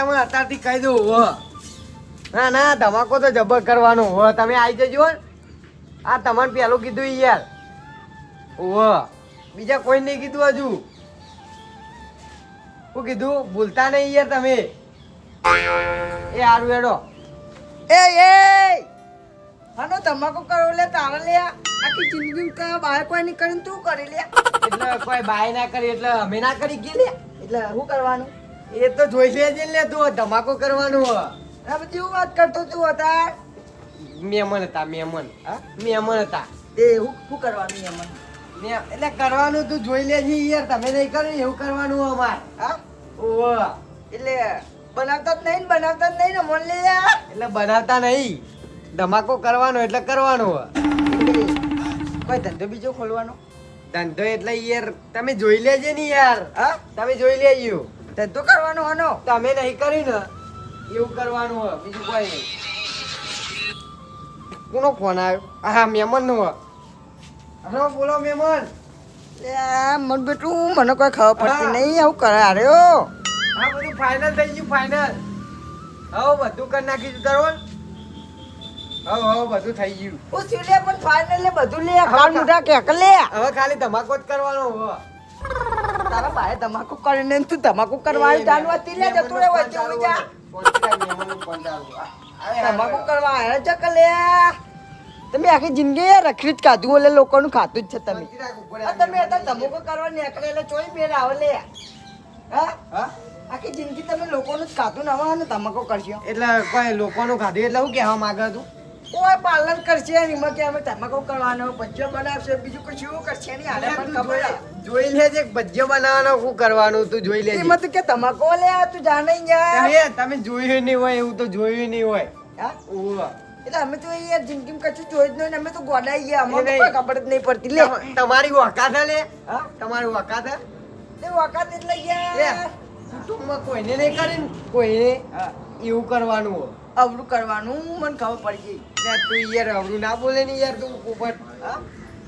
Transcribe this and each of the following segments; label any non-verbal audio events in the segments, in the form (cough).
આ તમે અત્યારથી કહી દઉં હો. ના ના ધમાકો તો જબર કરવાનો, હો. તમે આવી જજો આ તમને પહેલું કીધું યાર. હો. બીજા કોઈ નહીં કીધું હજુ. શું કીધું? ભૂલતા નહીં યાર તમે. એ હારું એડો એ એ! હાનો તમાકુ કરો લે, તારા લે આખી જિંદગી કા બાય કોઈ નહીં કરીને તું કરી લે. એટલે કોઈ બાય ના કરી, એટલે અમે ના કરી ગઈ લે? એટલે શું કરવાનું? એ તો જોઈ લેજે ને તું ધમાકો કરવાનો. હા આ બધી હું વાત કરતો તું હતા મેમન હતા મેમન. હા? મેમન હતા. એ હું શું કરવાનું મેમન? એટલે કરવાનું તું જોઈ લેજે યાર તમે નહીં કરો એવું કરવાનું અમાર. હા? ઓ એટલે બનાવતા જ નહીં બનાવતા જ નહીં ને મન લે એટલે બનાવતા નહીં. ધમાકો કરવાનો એટલે કરવાનો. કોઈ ધંધો બીજો ખોલવાનો? ધંધો એટલે યાર તમે જોઈ લેજે ને યાર. હા? તમે જોઈ લેજો. ધંધો કરવાનો આનો. તમે નહીં કરી ને એવું કરવાનું હોય. બીજું કોઈ નહીં. કોનો ફોન આવ્યો? હા મહેમાન નો હલો બોલો મહેમાન મન બેટું મને કોઈ ખબર પડતી નહીં આવું કરે અરે હા. બધું ફાઇનલ થઈ ગયું ફાઇનલ હવે બધું કરી નાખીશું તારો હવે હવે બધું થઈ ગયું. હું લે પણ ફાઇનલ લે બધું લે કાલ મોટા કેક લે. હવે ખાલી ધમાકો જ કરવાનો હો તારા ભાઈ તમાકુ કરીને તું તમાકુ કરવા જાનવા તીલે જતું રે વચ્ચે ઉઈ જા તમાકુ કરવા આવ્યા છે કલે? તમે આખી જિંદગી રખડી જ ખાધું એટલે લોકોનું ખાતું જ છે તમે. તમે અત્યારે તમાકુ કરવા નીકળે એટલે ચોઈ બેર આવે લે. હા? હા? આખી જિંદગી તમે લોકોનું જ ખાતું ના હોય ને ધમાકો કરશો. એટલે કોઈ લોકોનું ખાધું એટલે હું કહેવા માંગે તું કોઈ પાલન કરશે એમાં કે અમે ધમાકો કરવાનો પચ્યો બનાવશે બીજું કશું કરશે નહીં આને પણ ખબર. જોઈ લેજે ભજીયો બનાવવાનો શું કરવાનું તું જોઈ લેજે. એમાં તું કે તમાકો લે તું જાણે યાર. તમે તમે જોયું નહીં હોય એવું તો જોયું નહીં હોય. હા? ઓહ. એટલે અમે તો યાર જિંદગીમાં કશું જોઈ જ નહીં અમે તો ગોડાઈ ગયા. એ ખબર જ નહીં પડતી. લે. તમારી વકાત લે. હા? તમારી વકાત? લે એટલે યાર. કુટુંબમાં કોઈને નહીં કરીને કોઈને એવું કરવાનું અવરું કરવાનું મને ખબર પડી ગઈ. તું યાર અવરું ના બોલે ને યાર તું હા?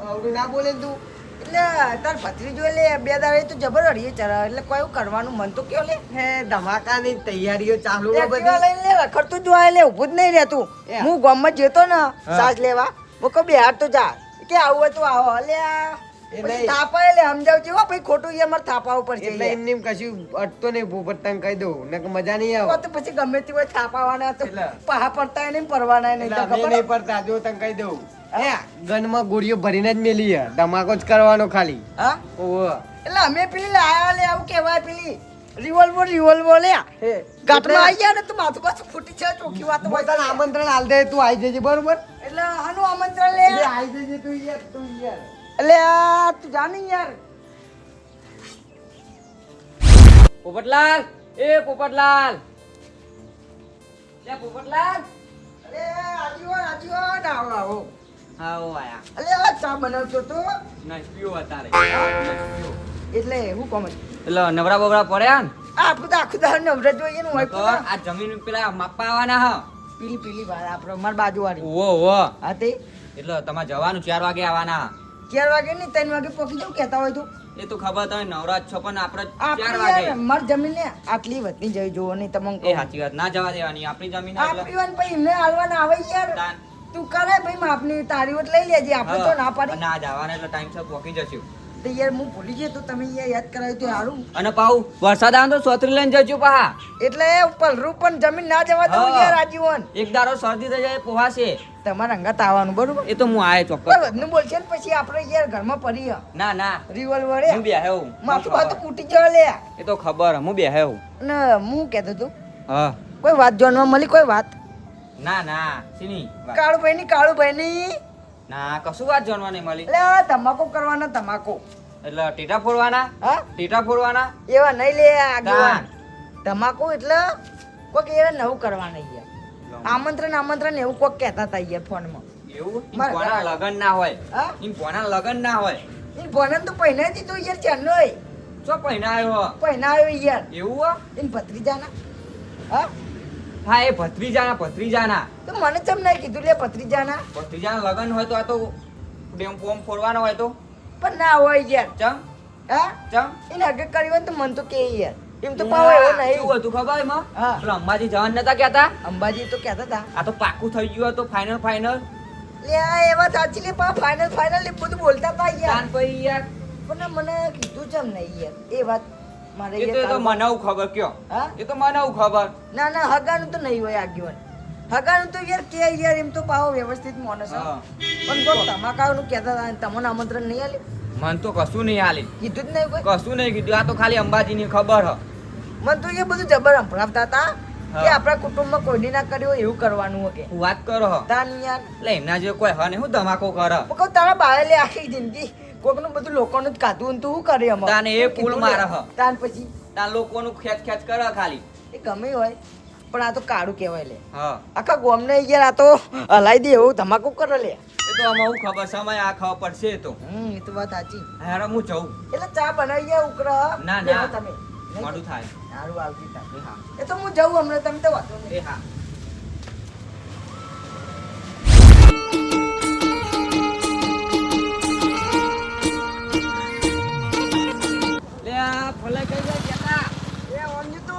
અવળું ના બોલે ને તું. એટલે તાર ભત્રીજો લે બે દાડે તો જબર અડીએ ચરા. એટલે કોઈ એવું કરવાનું મન તો કયો લે. હે ધમાકાની તૈયારીઓ ચાલુ બધી. લઈને લે રખડતું જ એટલે ઊભું જ નહીં રહેતું. હું ગામમાં જતો ને. સાસ લેવા. હું બે બિહાર તો જા. કે આવું તો આવો. નહીં. થાપાય લે સમજાવજો હો ભાઈ ખોટું એ અમારે થાપા ઉપર છે એટલે એમને એમ કશું અટતો નહીં પોપટ કહી દઉં નકર મજા નહીં આવે. તો પછી ગમે તે હોય થાપાવાના તો પાહા પડતા નહીં પરવાના નહીં એટલે તો અમે ખબર નહીં પડતા જો તને કહી દઉં. ગનમાં ગોળીઓ ભરીને જ મેલી ધમાકો જ કરવાનો ખાલી. હા? એટલે અમે પેલી લાયા લે આવું કહેવાય પેલી. રિવોલ્વર રિવોલ્વર લે. હે ગાંઠમાં આવી ગયા ને તો માથું પાછું ફૂટી છે ચોખ્ખી વાત હોય તને આમંત્રણ આલ દે તું આવી જજે બરોબર? એટલે આનું આમંત્રણ લે. આવી જજે તું યાર તું યાર. એટલે આ તું જાને યાર. પોપટલાલ એ પોપટલાલ. લે પોપટલાલ. અરે આજીવો આજીવો આવો આવો. હા આયા. અલે આ ચા બનાવતો તો? એટલે હું કોમ એટલે નવરા બવરા પડ્યા ને? તો આખું દાળ નવરા જોઈએ ને હોય આ જમીન પેલા માપવા આવવાના હા. પીલી પીલી વાર આપણે માર બાજુ વાળી. ઓવો ઓવો હા તે. એટલે તમારે જવાનું ચાર વાગે આવવાના. ચાર વાગે નહીં ત્રણ વાગે પોકી જવું કહેતા હોય તો. એ તો ખબર તમે નવરાત છો પણ આપણે ચાર વાગે. માર જમીન ને આટલી વધતી જઈ જોવો નહીં તમને એ સાચી વાત ના જવા દેવાની આપણી જમીન આપણી વાન પછી એમને હાલવાના આવે યાર. તું કરે ભાઈ માપની તારી વટ લઈ લેજે આપણે તો ના પાડી. ના જવાના એટલે ટાઈમ સર પોકી જશું. તો યાર હું ભૂલી ગયો તો તમે યાર યાદ કરાવ્યું તો સારું અને પાઉ વરસાદ આવે તો સોતરી લઈને જજો પા એટલે પલરું પણ જમીન ના જવા દઉં યાર આજીવન એક દારો શરદી થઈ જાય પોહાશે તમારા અંગત આવવાનું બરોબર? એ તો હું આય ચોક્કસ. વધનું બોલશે ને પછી આપણે યાર ઘરમાં પડી ના ના. રિવોલ્વર હું બે હું માથું બાથું ફૂટી જવા લે. એ તો ખબર હું બે હું ને હું કહેતો તું હા. કોઈ વાત જાણવા મળી કોઈ વાત? ના ના સીની. કાળુભાઈ ની કાળુભાઈ ની ના કશું વાત જાણવા નહીં મળી. એટલે હવે તમાકુ કરવાના તમાકુ. એટલે ટેટા ફોડવાના? હા? ટેટા ફોડવાના? એવા નહીં લે આગેવાન. તમાકુ એટલે કોક એવા નવું કરવાના યાર આમંત્રણ આમંત્રણ એવું કોક કહેતા હતા યાર ફોનમાં. એવું? કોના લગન ના હોય. હા? ઈમ કોના લગન ના હોય? એ ભણન તો પહેલા જ તું યાર ચાંદોય ચો પહેના આવ્યો? પહેલા આવ્યો યાર. એવું હો? એ ભત્રીજાના. હા? હા એ ભત્રીજાના ભત્રીજાના. તો મને ચમ નહીં કીધું લે ભત્રીજાના. ભત્રીજાના લગન હોય તો આ તો ડેમ ફોમ ફોડવાનો હોય તો. પણ ના હોય યાર. ચમ? હા? ચમ? એને હગે કરી હોય તો મન તો કે યાર. એમ તો પાવ એવો નહીં. શું હતું ખબર એમાં? હા. પેલો અંબાજી જવાન નતા કહેતા? અંબાજી તો કહેતા હતા આ તો પાકું થઈ ગયું હતું ફાઇનલ ફાઇનલ લે આ એવા સાચી લે પા ફાઇનલ ફાઇનલ બધું બોલતા પા યાર. પણ મને કીધું ચમ નહીં યાર. એ વાત મારે એ તો મને ખબર કયો? હા? એ તો મને હું ખબર. ના ના હગાનું તો નહીં હોય આગેવાન. હગાનું તો યાર કે યાર એમ તો પાવો વ્યવસ્થિત માણસ પણ કોક તમાકાનું કહેતા હતા તમને આમંત્રણ નહીં આલ્યું મન તો કશું નહીં હાલી કીધું જ નહીં કોઈ? કશું નહીં કીધું. આ તો ખાલી અંબાજીની ખબર હ. મન તો એ બધું જબર સંભળાવતા હતા કે. આપણા કુટુંબમાં કોઈને ના કર્યું એવું કરવાનું કે. વાત કરો તાન યાર. એટલે એમના જે કોઈ હ ને હું ધમાકો કર. કહું તારા બાળેલી આખી જિંદગી. કોકનું બધું લોકોનું જ કાધું તું શું કરે એમાં તાને એ પુલ. મારે હ. તાન પછી ત્યાં લોકોનું ખેંચ ખેંચ કરે ખાલી. એ ગમે હોય પણ આ તો કાળું કહેવાય લે. હા. આખા ગોમને યાર આ તો હલાઈ દે એવું ધમાકો કરે લે. એ તો આમાં હું ખબર સમય આ ખબર પડશે તો. હમ એ તો વાત સાચી. હારે હું જઉં. એટલે ચા બનાવી ગયા ઉકરા. ના, ના. તમે. મોડું થાય. સારું આવતી તા હા. એ તો હું જઉં હમણાં તમે તો વાંધો નહીં. એ હા. આ ફલે કઈ જાય કેતા. એ ઓનજી તો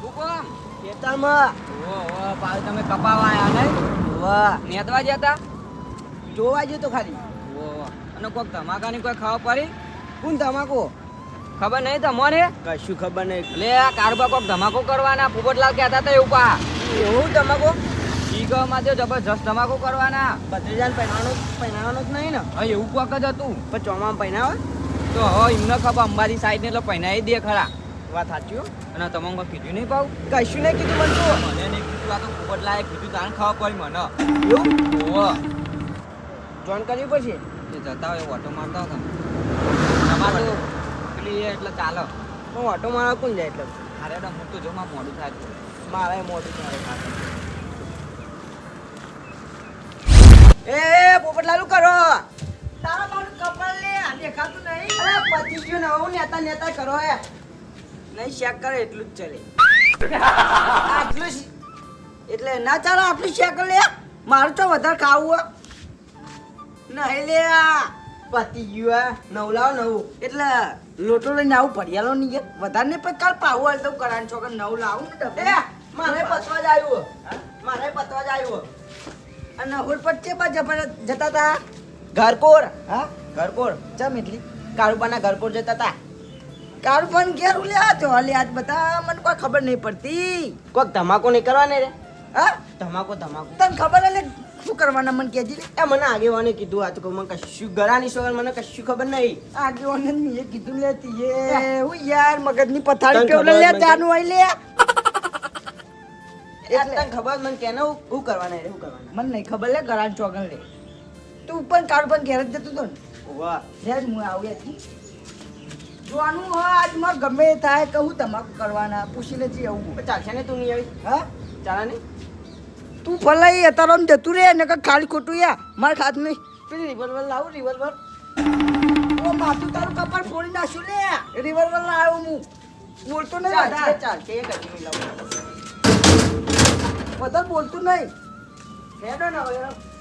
હુકમ ખેતરમાં ઓ ઓ પાછું તમે કપાવા આયા નહીં વાહ. નેતવા જતા? જોવા જતો ખાલી. ઓ અને કોક કોઈ ખબર પડી? કોણ ધમાકો? ખબર નહીં તમને? કશું ખબર નહીં. લે આ કારબા કોક ધમાકો કરવાના પોપટલાલ કહેતા હતા એવું પા. એવું ધમાકો? ઈગોમાં તો જબરજસ્ત ધમાકો કરવાના. ભત્રીજાને પહેરવાનો પહેરાવાનો જ નહીં ને? હા એવું કોક જ હતું. પણ ચોમામાં પહેરાવે તો હવે એમને ખબર અંબાજી સાઈડ ને એટલે પહેનાઈ દે ખરા. વાત સાચી અને તમને કીધું નહીં ભાવ? કશું નહીં કીધું મને તો મને નહીં કીધું આ તો પોપટલાલે કીધું તાણ ખબર પડી મને. એવું? ઓહો. જોઈન કરવી પડશે એ જતા હોય ઓટો મારતા હતા તમારે તો પેલી એટલે ચાલો. હું ઓટો મારવા કોણ જાય એટલે? અરે હું તો જો માં મોડું થાય. મારે મોઢું થાય એ પોપટલાલુ કરો? તારા મારું કપાળ લે આ દેખાતું નહીં. અરે પતી જો ને નેતા નેતા કરો હે. નહીં શેક કરે એટલું જ ચલે. આટલું એટલે ના ચાલે આટલું શેક લે. મારું તો વધારે ખાવું નહીં લે પતી ગયું નવ લાવ નવું. એટલે લોટો લઈને આવું ભરિયાલો નહીં યાર વધારે નહીં પણ કાલ પાવું હાલ તો કરાણ છો કે નવ લાવું. ને. મારે પતવા જ આવ્યું મારે પતવા જ આવ્યું. અને હોલ પર છે જતા તા ઘરકોર હા? ઘરકોર ચમ એટલી? કારુબાના ઘરકોર જતા તા. કારુબાન ઘેર ઉલ્યા તો હાલે આજ બધા મને કોઈ ખબર નહીં પડતી. કોઈક ધમાકો નહીં કરવાને રે? હા? ધમાકો ધમાકો. તને ખબર એટલે શું કરવાના મને કહેજી એ મને આગેવાને કીધું આ તો મને કશું ગરાની સવાલ મને કશું ખબર નહીં. આગેવાને મેં એ કીધું લે તીએ હું. યાર મગજની પથારી પેવલે લે જાનું આઈ લે. એટલે તને ખબર મને કેને હું કરવાના રે હું કરવાના? મને નહીં ખબર લે ગરાન ચોગન લે તું પણ કારુબાન ઘેર જ જતું તો ને. વાહ લે હું આવું હતી જોવાનું હા આજ મારે ગમે થાય થાય કહું તમાકુ કરવાના પૂછીને જ આવું. ચાલશે ને તું નહીં આવી? હા? ચાલે ને? તું ફલાઈ તારો જતું રે ને ખાલી ખોટું યા. મારા ખાત નહીં. પેલી રિવોલ્વર લાવું રિવોલ્વર ઓ માથું તારું કપાળ ફોડી નાખ્યું લે. રિવોલ્વર લાવ્યો હું. બોલતો નહીં ચાલ ચાલ એ કદી નહીં લાવું. વધારે બોલતું નહીં. હેડો ને હવે.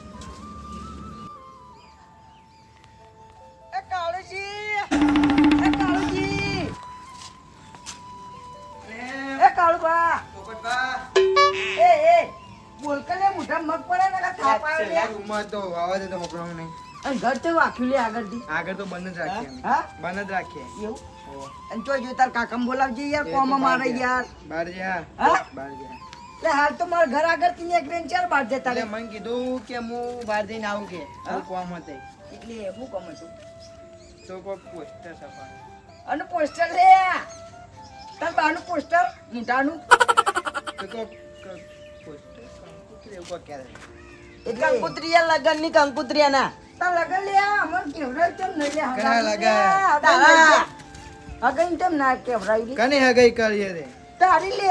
તો તો હપડાવું નહીં. અને ઘર તો વાખ્યું લે આગળથી આગળ તો બંધ જ રાખીએ હા? બંધ જ રાખીએ. એવું? અને તો જો તાર કાકામ બોલાવજે યાર કોમાં મારે યાર. બહાર જા હા? બહાર જા એટલે હાલ તો મારા ઘર આગળથી એક બેન ચાર બાર જતા રે મને કીધું કે હું બહાર જઈને આવું કે હું? કોમ હતે. એટલે હું કોમ છું તો કોઈ પોસ્ટર સફા અને પોસ્ટર લે. તાર બાનું પોસ્ટર મોટાનું તો કોઈ પોસ્ટર એવું કોઈ. એ કંકુત્રીયા લગનની કંકુત્રિયા ના તાર લગન લે અમર કેવડાય ચમ નહીં લે? કયા લગન? તારા. અગન ચમ ના કેવડાય લી? કને હગાઈ કરીએ રે? તારી લે.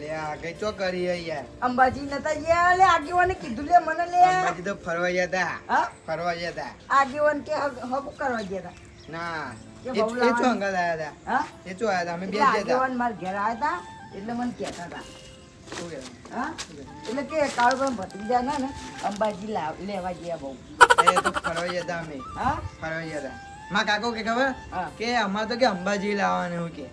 લે આ ચો કરીએ યાર અંબાજી નતા ગયા લે આગેવાને કીધું લે મને લે. અંબાજી તો ફરવા ગયા તા. હા? ફરવા ગયા તા. આગેવાન કે હગ કરવા ગયા તા. ના. એ એ ચો અંગલ આયા તા? હા? એ ચો આયા તા? અમે બે એટલે ગયા તા. આગેવાન માર ઘેર આવ્યા તા એટલે મને કહેતા હતા? હા એટલે કે કાળુભાઈ ભત્રીજા ના ને અંબાજી લેવા ગયા બહુ. એ તો ફરવા ગયા અમે. હા? ફરવા ગયા માં કાકો કે ખબર? કે અમારે તો કે અંબાજી લાવવાનું એવું કે.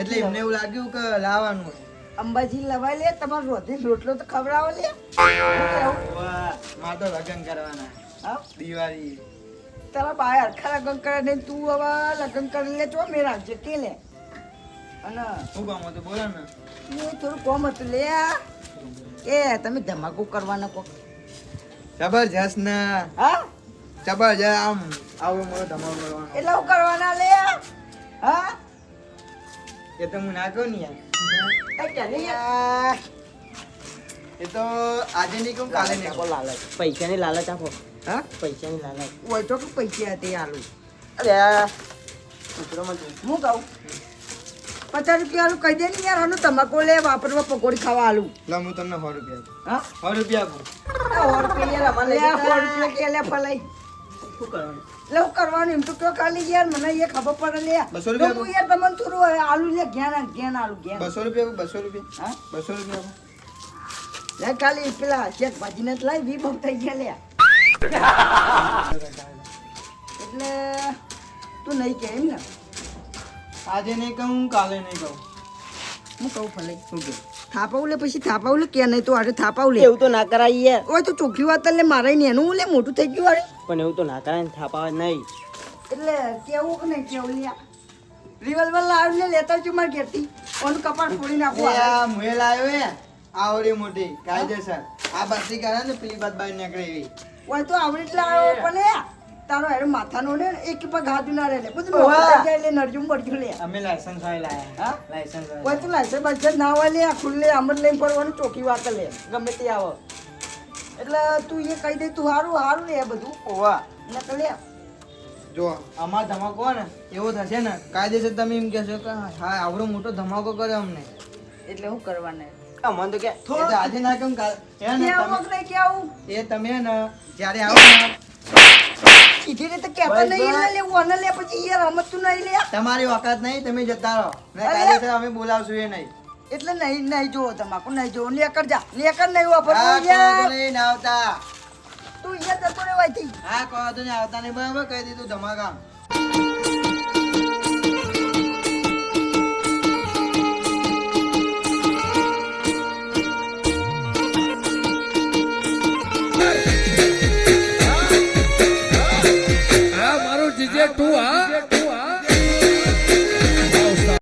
એટલે એમને એવું લાગ્યું કે લાવવાનું અંબાજી લવાઈ લે તમારે રોધી રોટલો તો ખવડાવો લે. મારે તો લગ્ન કરવાના. હા? દિવાળી. તારા બાય હરખા લગ્ન કરે ને તું હવે લગ્ન કરી લે ચો મેં રાખજે કે લે. અને શું કામ હતું બોલો ને. એ થોડું કોમ હતું લે એ તમે ધમાકો કરવાના કોક. જબરજસ્ત ને. હા? જબરજસ્ત આમ આવો મારો ધમાકો કરવાનો. એટલે હું કરવાના લે હા? એ તો હું ના કહું ને યાર એ તો આજે નહીં કહું કાલે નહીં લાલચ. પૈસાની લાલચ આપો. હા? પૈસાની લાલચ. હોય તો કે પૈસા હતી આલુ. અરે કૂતરો જોઈ. હું કહું? પચાસ રૂપિયા આલુ કહી દે ને યાર આનું તમાકુ લે વાપરવા પકોડી ખાવા આલુ. લો હું તમને સો રૂપિયા હા? સો રૂપિયા આપું. સો રૂપિયા યાર અમારે લે સો રૂપિયા કે લે ફલાઈ. શું કરવાનું? એટલે હું કરવાનું? એમ તો કયો યાર મને એ ખબર પડે લે બસો રૂપિયા હું યાર તમને થોડું આલુ લે ઘેન ઘેન આલુ ઘેન. બસો રૂપિયા બસો રૂપિયા. હા? બસો રૂપિયા લે પેલા શેઠ ભાજીને જ લાવી વી બહુ થઈ ગયા લે. (laughs) એટલે તું નહીં કે એમ ને? આજે નહીં કહું કાલે નહીં કહું. હું કહું ભલે. શું કે થાપાવું લે પછી થાપાવું લે કે નહીં તો આજે થાપાવું લે એવું તો ના કરાય યાર. ઓય તો ચોખ્ખી વાત લે મારે ને એનું લે મોટું થઈ ગયું અરે પણ એવું તો ના કરાય ને થાપાવે નહીં. એટલે કેવું કે નહીં કેવું લ્યા? રિવોલ્વર લાવી લેતા છું મારા ઘેરથી. ઓનું કપાળ ફોડી નાખું આ મુએ લાવ્યો હે આવડી મોટી. કાયદેસર. આ બાતી કરે ને પેલી બાદ બહાર નીકળે એવી. ઓય તો આવડી એટલે લાવ્યો પણ તારો હેરો માથાનો ને એક પગ હાથ ના રે બધું જાય એટલે નરજું પડ્યું લે. અમે લાયસન્સ હોય લાયા હા લાયસન્સ કોઈ તો લાયસન્સ બાયસન્સ ના હોય લે ખુલ્લે આમ જ લઈને ફરવાનું ચોકી વાત લે. ગમે તે આવો. એટલે તું એ કહી દે તું હારું હારું લે બધું. ઓવા નકર લે. જો. અમાર ધમાકો ને એવો થશે ને. કાયદેસર તમે એમ કહેશો કે હા આવડો મોટો ધમાકો કર્યો અમને. એટલે હું કરવાને? આ મને તો કે આજે ના કેમ કાલ એ તમે ને જ્યારે આવો ને સીધી રીતે નહીં એટલે લેવું અને લે પછી યાર રમતું નહીં લે. તમારી વખત નહીં તમે જતા રહો. ને! અમે બોલાવશું એ નહીં. એટલે નહીં નહીં જોવો તમાકુ નહીં જોવો લેકર જા. લેકર નહીં વાપરવું યાર. નહીં ના આવતા. તું યાર જતો રહેવાયથી હા કહો તો આવતા નહીં. બરાબર કહી દીધું ધમાકા તું હા